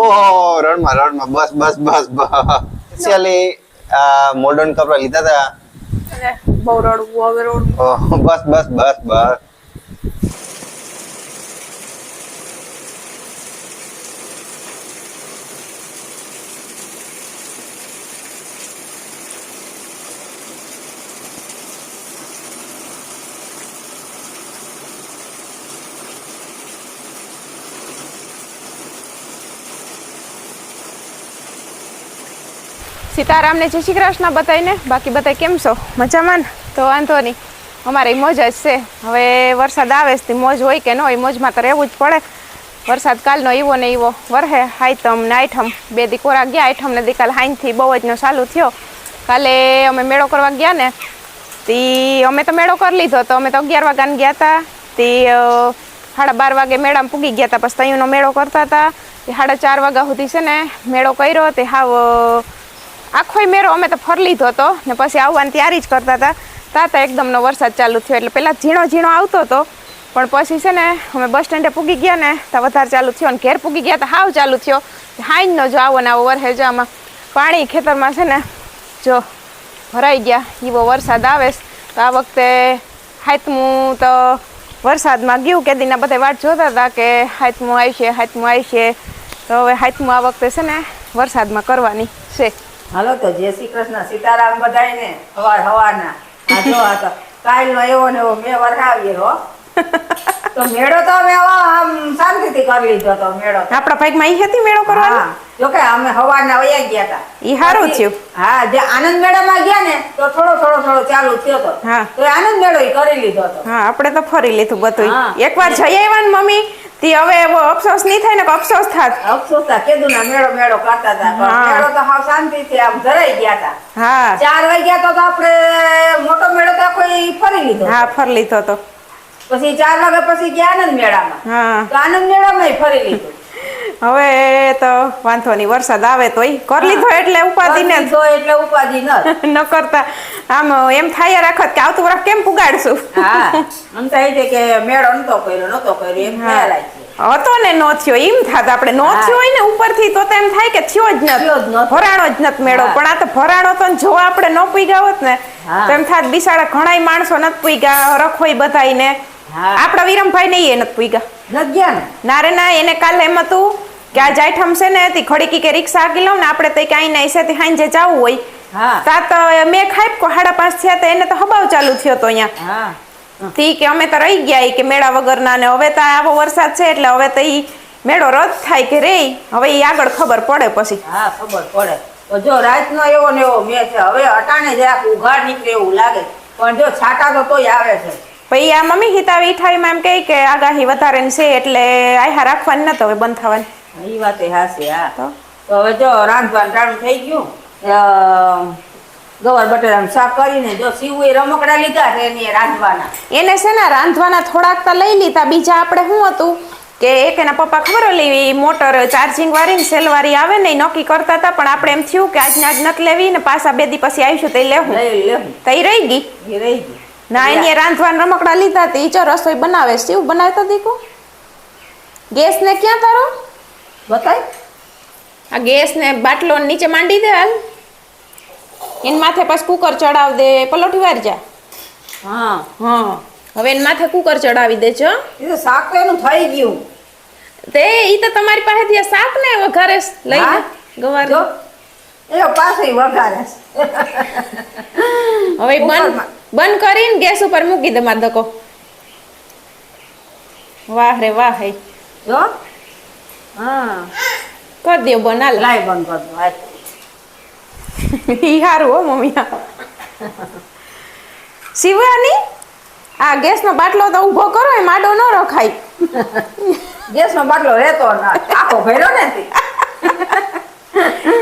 ઓહો રણમાં રણમાં. બસ બસ બસ બસ. સ્પેશિયલી મોડર્ન કપડાં લીધા હતા. બહુ રડવું હવે રડવું બસ બસ બસ બસ. સીતારામને જય શ્રી કૃષ્ણ બતાવીને. બાકી બધા કેમ છો? મજામાં તો વાંધો નહીં. અમારે મોજ જ છે. હવે વરસાદ આવે છે મોજ હોય કે ન હોય, મોજમાં તો રહેવું જ પડે. વરસાદ કાલનો એવો ને એવો વરહે. હાઈતમ ને આઠમ બે દી કોરા ગયા આઠમ ને દી કાલ હાઈનથી બહુ નો ચાલુ થયો. કાલે અમે મેળો કરવા ગયા ને, તે અમે તો મેળો કરી લીધો તો અમે તો અગિયાર વાગ્યાને ગયા હતા તે સાડા બાર વાગે મેળામાં પૂગી ગયા હતા પછી તહીંનો મેળો કરતા હતા તે સાડા ચાર વાગ્યા સુધી છે ને મેળો કર્યો. તે હાવ આખોય મેળો અમે તો ફરી લીધો હતો ને પછી આવવાની તૈયારી જ કરતા હતા. તાતા એકદમનો વરસાદ ચાલુ થયો એટલે પહેલાં ઝીણો ઝીણો આવતો હતો. પણ પછી છે ને અમે બસ સ્ટેન્ડે પૂગી ગયા ને તો વધારે ચાલુ થયો અને ઘેર પૂગી ગયા તો હાવ ચાલુ થયો. હાઈનો જો આવો ને આવો વરહે જો આમાં પાણી ખેતરમાં છે ને જો ભરાઈ ગયા એવો વરસાદ આવે તો આ વખતે હાથમું તો વરસાદમાં ગયું. કે દીના બધા વાટ જોતા હતા કે હાથમું આવશે હાથમું આવશે. તો હવે હાથમું આ વખતે છે ને વરસાદમાં કરવાની છે. હાલો તો જય શ્રી કૃષ્ણ સીતારામ બધાયને હવાર હવારના. આ જો આ તો કાલનો એવો ને એવો મેં વરસાવીએ હો. તો મેળો તો અમે આમ શાંતિથી કરી લીધો તો મેળો આપણા ભાગમાં ઈ હતી મેળો કરવાનો? જો કે અમે હવારના વયા ગયા હતા ઈ હારું થયું. હા જે આનંદ મેળામાં ગયા ને તો થોડો થોડો થોડો ચાલુ થયો તો. હા. તો એ આનંદ મેળો ઈ કરી લીધો તો. હા આપણે તો ફરી લીધું બધું. એકવાર જઈ આવ્યા ને મમ્મી. તી હવે એવો અફસોસ નહીં થાય ને અફસોસ થાત. અફસોસ થા કેદુ ના મેળો મેળો કરતા હતા મેળો તો હાવ શાંતિથી આમ ધરાઈ ગયા હતા હા. ચાર વાગ્યા તો તો આપણે મોટો મેળો તો કોઈ ફરી લીધો. હા ફરી લીધો તો. પછી ચાર વાગ્યા પછી ગયા આનંદ મેળામાં. હા. તો આનંદ મેળામાં ફરી લીધું. હવે તો વાંધો નહીં વરસાદ આવે તોય. કર લીધો એટલે ઉપાધિ ને તો એટલે ઉપાધિ ન કરતા. આમ એમ થાય રાખત કે આવતું વર્ષ કેમ પુગાડશું? હા. આમ થાય છે કે મેળો નતો કર્યો નતો કર્યો એમ. ખ્યાલ હતો ને નો થયો. એમ થાત આપણે. નો થયો હોય ને ઉપરથી તો એમ થાય કે થયો જ નથી. ભરાણો જ નથી મેળો. પણ આ તો ભરાણો તો જો આપણે ન પૂગ્યા હોત ને તો એમ થાત બિસાડા ઘણાય માણસો નથી પૂગ્યા રખોઈ બધાયને. ને આપણા વિરમભાઈ ને એ નથી પૂગ્યા. ગયા ને ના રે ના એને કાલે એમ હતું કે આ જાય છે ને તે ખડીકી કે રિક્ષા આગી લઉં ને આપણે તો કાંઈ નહીં છે તે હાંજે જવું હોય. હા. તા તો મેં ખાઈપકો હાડા પાંચ થયા તો એને તો હબાવ ચાલુ થયો તો અહીંયા. હા. તી કે અમે તો રહી ગયા કે મેળા વગરના ને હવે તો આવો વરસાદ છે એટલે હવે તો ઈ મેળો રદ થાય કે રે હવે ઈ આગળ ખબર પડે પછી. હા ખબર પડે. તો જો રાતનો એવો ને એવો મેં છે. હવે અટાણે જરાક ઉઘાડ નીકળે એવું લાગે. પણ જો છાટા તો તોય આવે છે. પછી આ મમ્મી હિતાવી માં એમ કહે કે આગાહી વધારે ને છે એટલે આહા રાખવાની નતો હવે બંધ થવાની. એ વાતે હાસી હા. તો? તો હવે જો રાંધવાનું ટાણું થઈ ગયું ગવાર બટેટાનું શાક કરીને જો સીવું રમકડા લીધા છે એની રાંધવાના. એને છે ને રાંધવાના થોડાક તો લઈ લીધા બીજા આપણે શું હતું કે એક એના પપ્પા ખબર ઓલી મોટર ચાર્જિંગ વાળી ને સેલ વાળી આવે ને નક્કી કરતા હતા પણ આપણે એમ થયું કે આજને આજ નથી લેવી ને પાછા બે દી પછી આવીશું તો લેવું તો ઈ રહી ગઈ? એ રહી ગઈ. ના એને રાંધવાના રમકડા લીધા તે ઈ જો રસોઈ બનાવે છે શું બનાવતા દીકુ? ગેસ ને ક્યાં તારો? બતાય. આ ગેસને બાટલો નીચે માંડી દે હાલ. એન માથે પાછું કુકર ચડાવ દે પલોઠી વાર જા. હા. હા. હવે એન માથે કુકર ચડાવી દેજો. એ તો શાક તો એનું થઈ ગયું. તે ઈ તો તમારી પાસેથી આ શાક ને વઘારે લઈ ગવાર. જો. એ પાસે વઘારે હવે બંધ. બંધ કરીને ગેસ ઉપર મૂકી દે માર દકો વાહ રે વાહ હે. જો. હા. કર લાય બંધ કર દો ઈ હારું હો મમ્મી. શિવાની? આ ગેસનો બાટલો તો ઊભો કરો એ માડો ન રખાય. ગેસનો બાટલો રહેતો ના આખો ભર્યો ને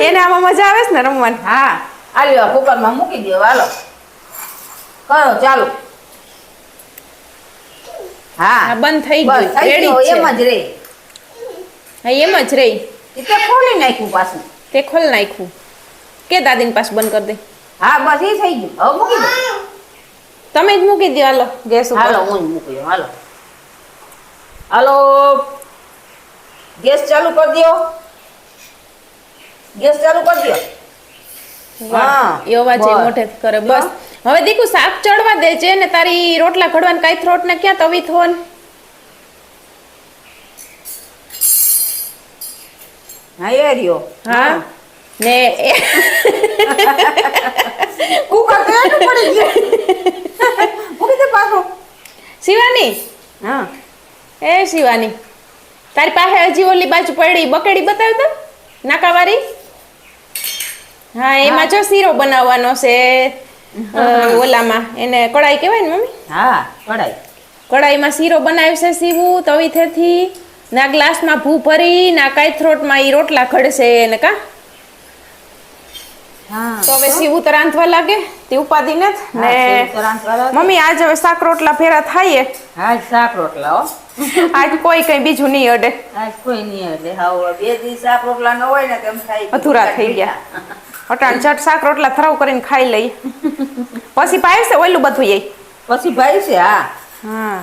એને આમાં મજા આવે છે ને રમવાની? હા. આલ્યો કુકરમાં મૂકી દો હાલો. કરો ચાલુ. હા. બંધ થઈ ગયું. એમાં જ એમ છે. જ રે. હા એમ જ રહી. તે ખોલી નાખ્યું પાછું. તે ખોલ નાખ્યું. કે દાદીને પાછું બંધ કરી દે. હા બસ એ થઈ ગયું. હવે મૂકી દો. તમે જ મૂકી દો હાલો ગેસ ઉપર. હાલો હું જ મૂકી દઉં હાલો. હાલો ગેસ ચાલુ કરી દો ગેસ ચાલુ કરી દો હા એ અવાજ એ બસ. કરે બસ. હવે દીકુ શાક ચડવા દે છે ને તારી રોટલા ઘડવાની કાંઈ થ્રોટ ને ક્યાં તવી થોન? હા. એ રહ્યો હા. ને કુકર તો એનું પડી ગયું. મૂકી દે પાછું. શિવાની? હા. એ શિવાની તારી પાસે હજી ઓલી બાજુ પડી બકેડી બતાવી તો નાકાવારી હા એમાં જો શીરો બનાવવાનો છે ઓલામાં. એને કડાઈ કહેવાય ને મમ્મી? હા કડાઈ કડાઈમાં શીરો બનાવ્યો છે સીવું તવીથેથી ના ગ્લાસમાં ભૂ ભરી ના કાયથ્રોટમાં એ રોટલા ઘડશે ને કા? તો હવે તો રાંધવા લાગે? તે ઉપાધિ ને લાગે. મમ્મી આજ હવે શાક રોટલા ફેરા થાઈએ? આજ શાક રોટલા હો. આજ કોઈ કઈ બીજું નહીં અડે. આજ કોઈ નહીં અડે. હા બે દિવસ શાક રોટલા ન હોય ને તેમ થાય અધૂરા થઈ ગયા. અટાણ ચટ શાક રોટલા થરાવ કરીને ખાઈ લઈ. પછી પાય છે ઓલું બધું એ? પછી ભાઈ છે હા. હા.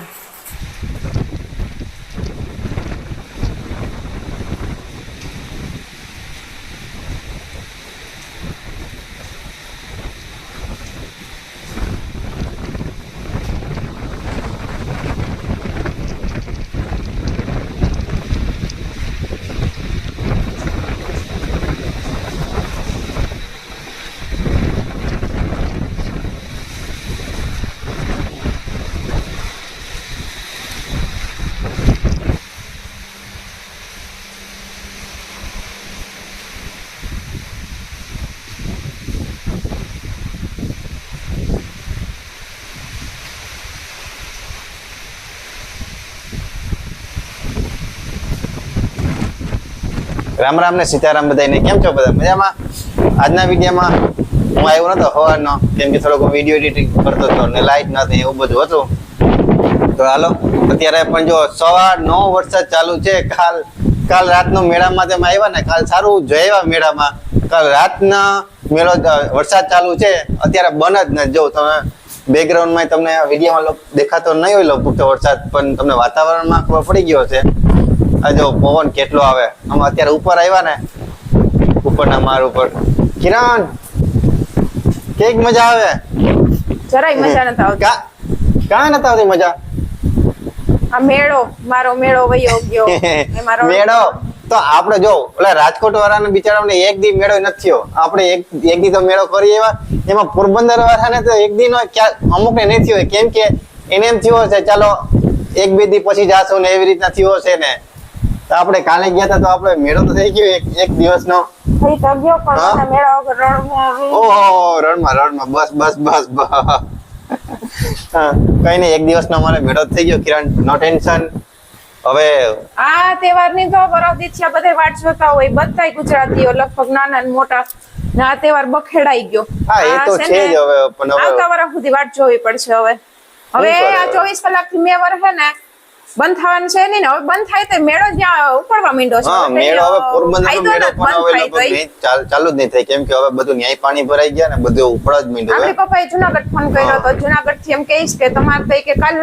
રામ રામ ને સીતારામ બધાને કેમ છો બધા? મજામાં? આજના વિડીયોમાં હું આવ્યો નતો સવારનો કેમ કે થોડોક વીડિયો એડિટિંગ કરતો હતો ને લાઈટ નથી એવું બધું હતું. તો હાલો, અત્યારે પણ જો સવાર નવ વરસાદ ચાલુ છે, કાલ કાલ રાતનો મેળામાં તેમાં આવ્યા ને, કાલ સારું જોયા મેળામાં. કાલ રાતના મેળો વરસાદ ચાલુ છે, અત્યારે બને જ નથી. જો તમે બેકગ્રાઉન્ડમાં તમને વિડીયોમાં દેખાતો નહીં હોય લગભગ તો વરસાદ, પણ તમને વાતાવરણમાં ખબર પડી ગયો છે આ જો પવન કેટલો આવે. આમ અત્યારે ઉપર આવ્યા ને ઉપરના માર ઉપર. કિરણ કેક મજા આવે? જરાય મજા નતા આવતી. કા નતા આવતી મજા? આ મેળો મારો મેળો વયો ગયો. મેળો? તો આપણે જો ઓલા રાજકોટ વાળાને બિચારાને એક દી મેળો નથી થયો. આપણે એક એક દી તો મેળો કરી એવા એમાં પોરબંદર વાળાને તો એક દી નો અમુક ને નહીં થયો. કેમ કે એને એમ થયો છે ચાલો એક બે દી પછી જાશું ને એવી રીતના થયો છે ને. તો આપણે કાલે ગયા હતા તો આપણે મેળો તો થઈ ગયો એક એક દિવસનો. થઈ તો ગયો પણ મેળો આવ્યું. ઓહો રણમાં રણમાં બસ બસ બસ બસ. કઈ નહીં એક દિવસનો અમારે મેળો થઈ ગયો કિરણ. નો ટેન્શન હવે આ તહેવારની તો વરદિત્યા બધે વાટ જોતા હોય બધાય ગુજરાતીઓ લગભગ નાના ને મોટા. ને આ તહેવાર બખેડાઈ ગયો. હા, એ તો છે જ હવે, પણ હવે- આવતા વર્ષ સુધી વાટ જોવી પડશે હવે. હવે આ ચોવીસ કલાકથી મેં વર્ષ હે ને બંધ થવાનું છે નહીં ને? હવે બંધ થાય તો મેળો જ્યાં ઉપડવા માંડ્યો છે. હા મેળો હવે પોરબંદર મેળો પણ હવે બંધ ચાલ- જ નહીં થાય કેમ કે હવે બધું ન્યાય પાણી ભરાઈ ગયા ને બધું ઉપડા જ માંડ્યું આપણે પપ્પાએ જુનાગઢ ફોન કર્યો તો જુનાગઢથી એમ કહીશ કે તમારે તો કે કાલ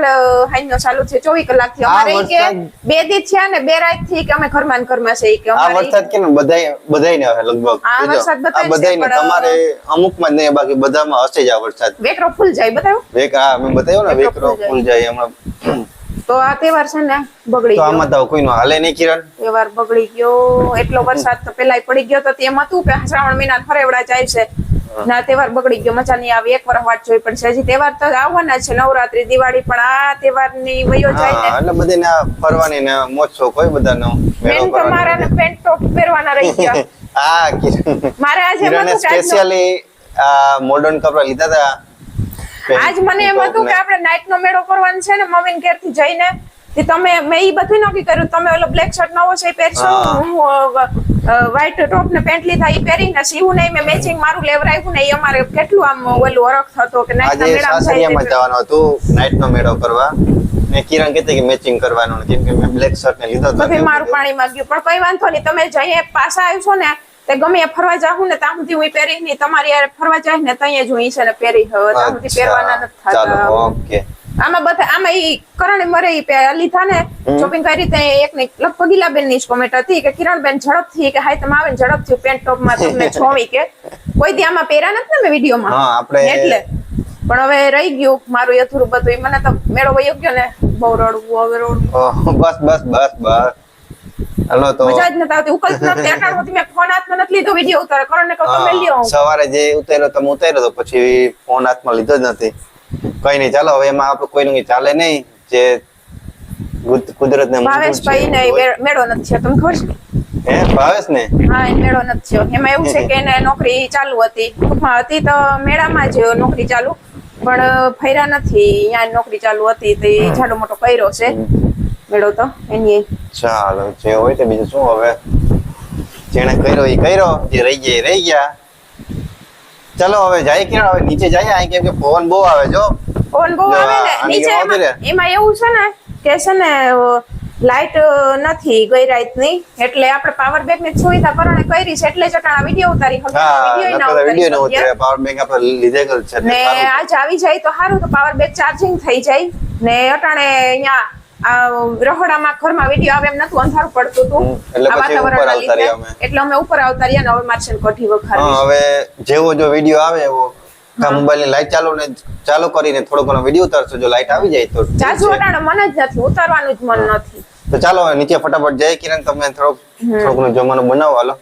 હાઈનો ચાલુ છે ચોવીસ કલાકથી અમારે કે બે દી થયા ને બે રાતથી કે અમે ઘરમાં ને ઘરમાં છે કે અમારે વરસાદ કે બધાય બધાય ને હવે લગભગ. આ વરસાદ બધાય બધા બધાયને તમારે અમુકમાં નહીં બાકી બધામાં હશે જ આ વરસાદ. વેકરો ફૂલ જાય બતાવ્યું વેક હા મેં બતાવ્યો ને વેકરો વેકરો ફૂલ જાય. ફૂલ જાય હમણાં તો આ તહેવાર છે ને બગડી તો ગયો. આમાં તો કોઈનો હાલે નહીં કિરણ. તહેવાર બગડી ગયો. એટલો વરસાદ તો પેલા પડી ગયો તો તેમ હતું કે શ્રાવણ મહિના ફરેવડા જાય છે. ના તહેવાર બગડી ગયો. મજા નહીં આવે એક વર્ષ વાટ જોઈ પણ છે હજી તહેવાર તો આવવાના છે. નવરાત્રી દિવાળી પણ આ તહેવારની વયો જાય ને. એટલે બધાને ફરવાની ને મોજ શોખ હોય બધાનો. બેન તો મારા ને પેન્ટ ટોપ પહેરવાના રહી ગયા. હા મારા આજે આજનો- સ્પેશિયલી મોડર્ન કપડા લીધા હતા. આજ મને એમ હતું કે આપણે નાઇટ નો મેળો કરવાનો છે ને મમ્મી ઘેરથી જઈને તમે મેં ઈ બધું નક્કી કર્યું. તમે ઓલો બ્લેક શર્ટ નવો છે એ પહેરશો. હું. વ્હાઈટ ટોપ ને પેન્ટ લીધા એ પહેરીને સીવું નહીં. મેં મેચિંગ મારું લેવરાયું ને એ અમારે કેટલું આમ ઓલું ઓળખ થતો કે નાઈટ નો મેળો જવાનું હતું નાઇટ નો મેળો કરવા. ને કિરણ કહેતી કે મેચિંગ કરવાનું કેમ કે મેં બ્લેક શર્ટ ને લીધો તો મારું પાણી ગયું. પણ કઈ વાંધો નહીં તમે જઈએ પાછા આવશો ને તે ગમે એ ફરવા જાહું ને ત્યાં સુધી હું પહેરી નહીં. તમારી યાર ફરવા જાય ને ત્યાં જ હું છે ને પહેરી હવે. ત્યાં સુધી પહેરવાના નથી થતા. ઓકે. આમાં બધા આમાં ઈ કરણે મરે ઈ લીધા ને શોપિંગ કરી રીતે એક ને લગભગ ગીલાબેનની કોમેન્ટ હતી કે કિરણબેન ઝડપથી કે હાય તમે આવે ને ઝડપથી પેન્ટ ટોપમાં તમને છોવી કે. કોઈ દી આમાં પહેર્યા નથી ને મેં હા, આપણે- એટલે. પણ હવે રહી ગયું મારું યથુરું બધું. મને તો મેળો વયો ગયો ને. બહુ રડવું હવે રડવું. બસ બસ બસ બસ. હાલો તો મજા જ નથી આવતી. ઉકલતી નથી અટાણ મેં ફોન હાથમાં નથી લીધો વીડિયો ઉતારે કરણ ને તમે લ્યો સવારે જે ઉતાર્યો તમે ઉતાર્યો તો પછી ફોન હાથમાં લીધો જ નથી. કઈ નહીં ચાલો હવે એમાં આપણે કોઈનું કંઈ ચાલે નહીં. જે કુદરત ને ભાવેશભાઈ ને મેળો નથી છે તમને ખબર છે હે ભાવેશ ને? હા એ મેળો નથી છે એમાં એવું છે કે એને નોકરી ચાલુ હતી. ટૂંકમાં હતી તો મેળામાં જ નોકરી ચાલુ. પણ ફર્યા નથી. અહીંયા નોકરી ચાલુ હતી તે જાડો મોટો કર્યો છે. મેળો તો એની ચાલો જે હોય તે બીજું શું હવે? જેને કર્યો એ કર્યો જે રહી ગયા એ રહી ગયા. ચલો હવે જાય કિરણ હવે નીચે જાય આ કેમ કે ફોન બહુ આવે જો ફોન બહુ આવે ને નીચે એમાં એવું છે ને કે છે ને લાઈટ નથી ગઈ રાતની. એટલે આપણે પાવર બેંકની સુવિધા કરણે કરી છે એટલે જટા વિડિયો ઉતારી. હા વીડિયો ના ઉતારે પાવર બેંક આપણે લીધેલ છે ને. આજ આવી જાય તો સારું તો પાવર બેંક ચાર્જિંગ થઈ જાય. ને અટાણે અહીંયા રહોડામાં ઘરમાં વીડિયો આવે એમ નતું અંધારું પડતું હતું. એટલે પછી ઉપર આવતા રહ્યા. અમે. એટલે અમે ઉપર આવતા રહ્યા ને હવે મારશે કોઠી વખાર હવે જેવો જો વીડિયો આવે એવો. મોબાઈલની લાઈટ ચાલુ ને ચાલુ કરીને થોડો ઘણો વીડિયો ઉતારશો. જો લાઈટ આવી જાય તો જાજુ છે. મને જ નથી ઉતારવાનું જ મન નથી. તો ચાલો નીચે ફટાફટ જય કિરણ તમે થોડો થોડુંક ઘણું જમવાનું બનાવો. હાલો.